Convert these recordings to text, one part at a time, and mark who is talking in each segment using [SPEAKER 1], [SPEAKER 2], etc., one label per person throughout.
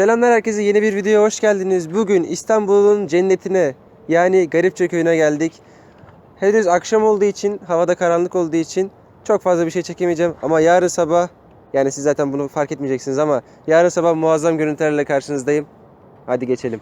[SPEAKER 1] Selamlar herkese yeni bir videoya hoş geldiniz. Bugün İstanbul'un cennetine yani Garipçe köyüne geldik. Henüz akşam olduğu için, havada karanlık olduğu için çok fazla bir şey çekemeyeceğim. Ama yarın sabah, yani siz zaten bunu fark etmeyeceksiniz ama yarın sabah muazzam görüntülerle karşınızdayım. Hadi geçelim.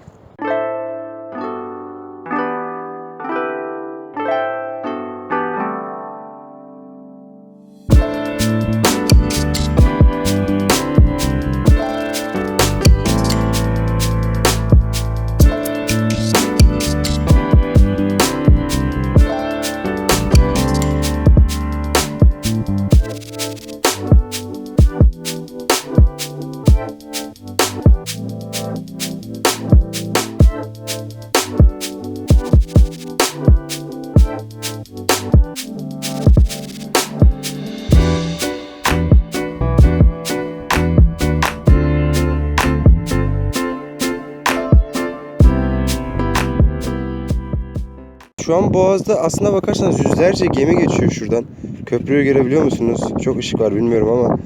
[SPEAKER 1] Şu an Boğaz'da aslına bakarsanız yüzlerce gemi geçiyor şuradan. Köprüyü görebiliyor musunuz? Çok ışık var bilmiyorum ama.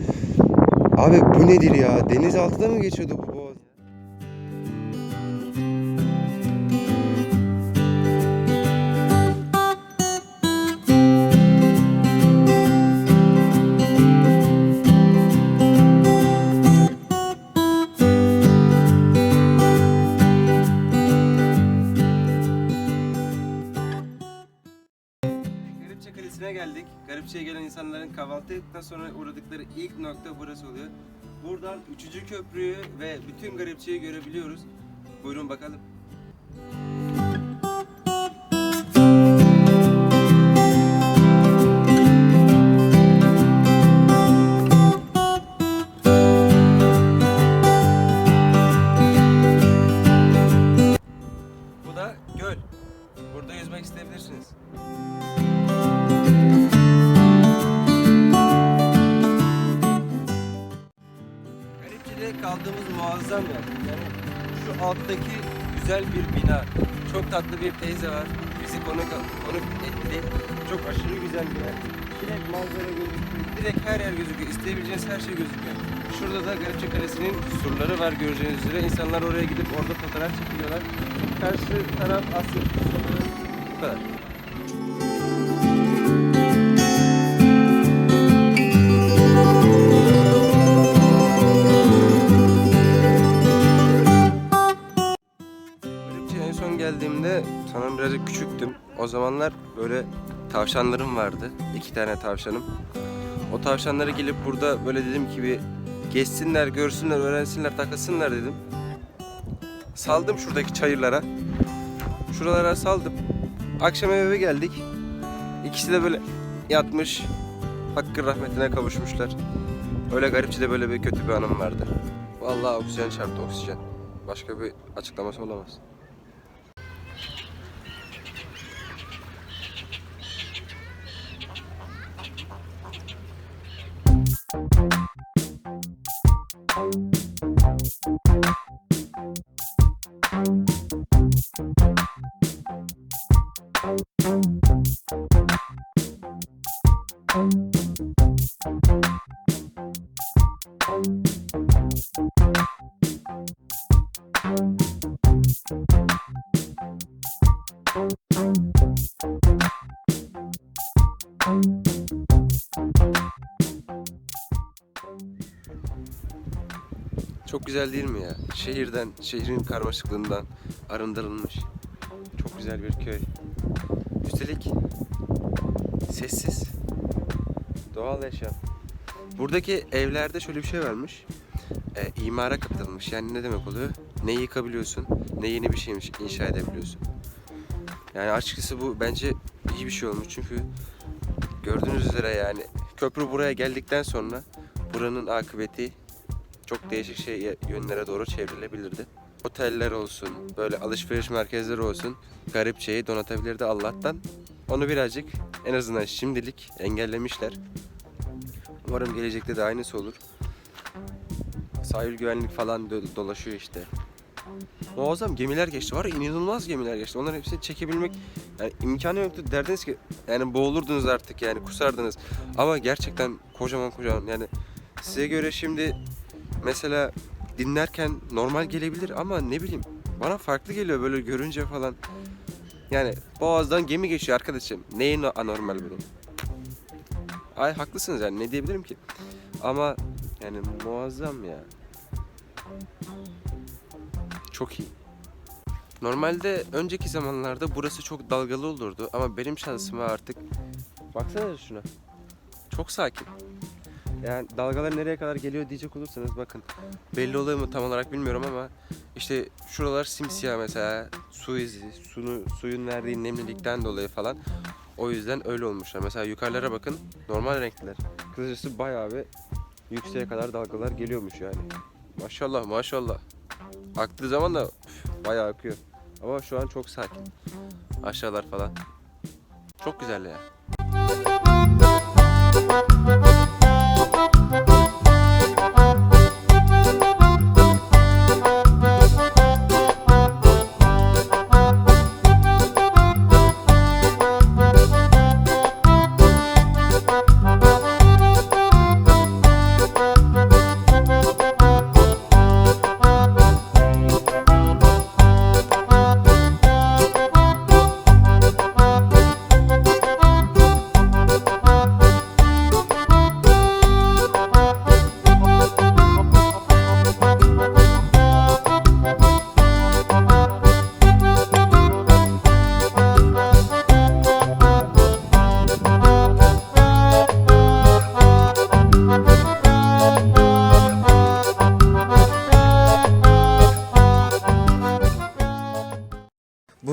[SPEAKER 1] Abi bu nedir ya? Denizaltıda mı geçiyordu bu Garipçe'ye gelen insanların kahvaltı ettikten sonra uğradıkları ilk nokta burası oluyor. Buradan 3. köprüyü ve bütün Garipçe'yi görebiliyoruz. Buyurun bakalım. Yani şu alttaki güzel bir bina. Çok tatlı bir teyze var. Bizi konuk, konuk etti. Çok aşırı güzel bir yer. Direkt manzara gözüküyor. Direkt her yer gözüküyor. İsteyebileceğiniz her şey gözüküyor. Şurada da Garipçe Kalesi'nin surları var göreceğiniz üzere. İnsanlar oraya gidip orada fotoğraf çekiliyorlar. Karşı taraf Asya surları. Bu kadar. Geldiğimde sanırım birazcık küçüktüm. O zamanlar böyle tavşanlarım vardı. iki tane tavşanım. O tavşanları gelip burada böyle dedim ki bir gezsinler, görsünler, öğrensinler, takılsınlar dedim. Saldım şuradaki çayırlara. Şuralara saldım. Akşam eve geldik. İkisi de böyle yatmış. Hakkın rahmetine kavuşmuşlar. Öyle garipçe böyle bir kötü bir anım vardı. Vallahi oksijen çarptı oksijen. Başka bir açıklaması olamaz. Çok güzel değil mi ya? Şehirden, şehrin karmaşıklığından arındırılmış. Çok güzel bir köy. Üstelik sessiz. Doğal yaşam. Buradaki evlerde şöyle bir şey varmış. E, imara kapatılmış. Yani ne demek oluyor? Ne yıkabiliyorsun, ne yeni bir şeymiş inşa edebiliyorsun. Yani açıkçası bu bence iyi bir şey olmuş çünkü gördüğünüz üzere yani köprü buraya geldikten sonra buranın akıbeti çok değişik şey yönlere doğru çevrilebilirdi. Oteller olsun, böyle alışveriş merkezleri olsun garipçeyi donatabilirdi Allah'tan. Onu birazcık en azından şimdilik engellemişler. Umarım gelecekte de aynısı olur. Sahil güvenlik falan do- dolaşıyor işte. Muazzam gemiler geçti var ya inanılmaz gemiler geçti. Onların hepsini çekebilmek yani imkanı yoktu. Derdiniz ki yani boğulurdunuz artık yani kusardınız. Ama gerçekten kocaman kocaman yani size göre şimdi mesela dinlerken normal gelebilir ama ne bileyim bana farklı geliyor böyle görünce falan. Yani boğazdan gemi geçiyor arkadaşım. Neyin anormal bunun? Ay haklısınız yani ne diyebilirim ki? Ama yani muazzam ya. Çok iyi. Normalde önceki zamanlarda burası çok dalgalı olurdu ama benim şansıma artık baksana şuna. Çok sakin. Yani dalgalar nereye kadar geliyor diyecek olursanız bakın. Belli oluyor mu tam olarak bilmiyorum ama işte şuralar simsiyah mesela su izi, sunu, suyun verdiği nemlilikten dolayı falan. O yüzden öyle olmuşlar. Mesela yukarılara bakın normal renkler. Kısacası bayağı bir yükseğe kadar dalgalar geliyormuş yani. Maşallah maşallah. Aktığı zaman da üf, bayağı akıyor. Ama şu an çok sakin. Aşağılar falan. Çok güzel ya.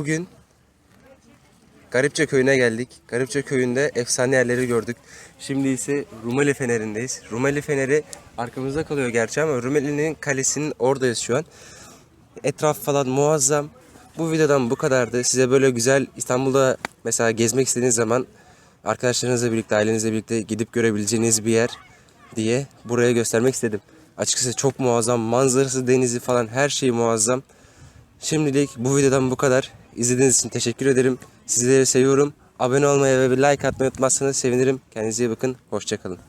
[SPEAKER 1] Bugün Garipçe köyüne geldik. Garipçe köyünde efsane yerleri gördük. Şimdi ise Rumeli Feneri'ndeyiz. Rumeli Feneri arkamızda kalıyor gerçi ama Rumeli'nin kalesinin oradayız şu an. Etraf falan muazzam. Bu videodan bu kadardı. Size böyle güzel İstanbul'da mesela gezmek istediğiniz zaman arkadaşlarınızla birlikte, ailenizle birlikte gidip görebileceğiniz bir yer diye buraya göstermek istedim. Açıkçası çok muazzam. Manzarası, denizi falan her şey muazzam. Şimdilik bu videodan bu kadar. İzlediğiniz için teşekkür ederim. Sizleri seviyorum. Abone olmayı ve bir like atmayı unutmazsanız sevinirim. Kendinize iyi bakın. Hoşçakalın.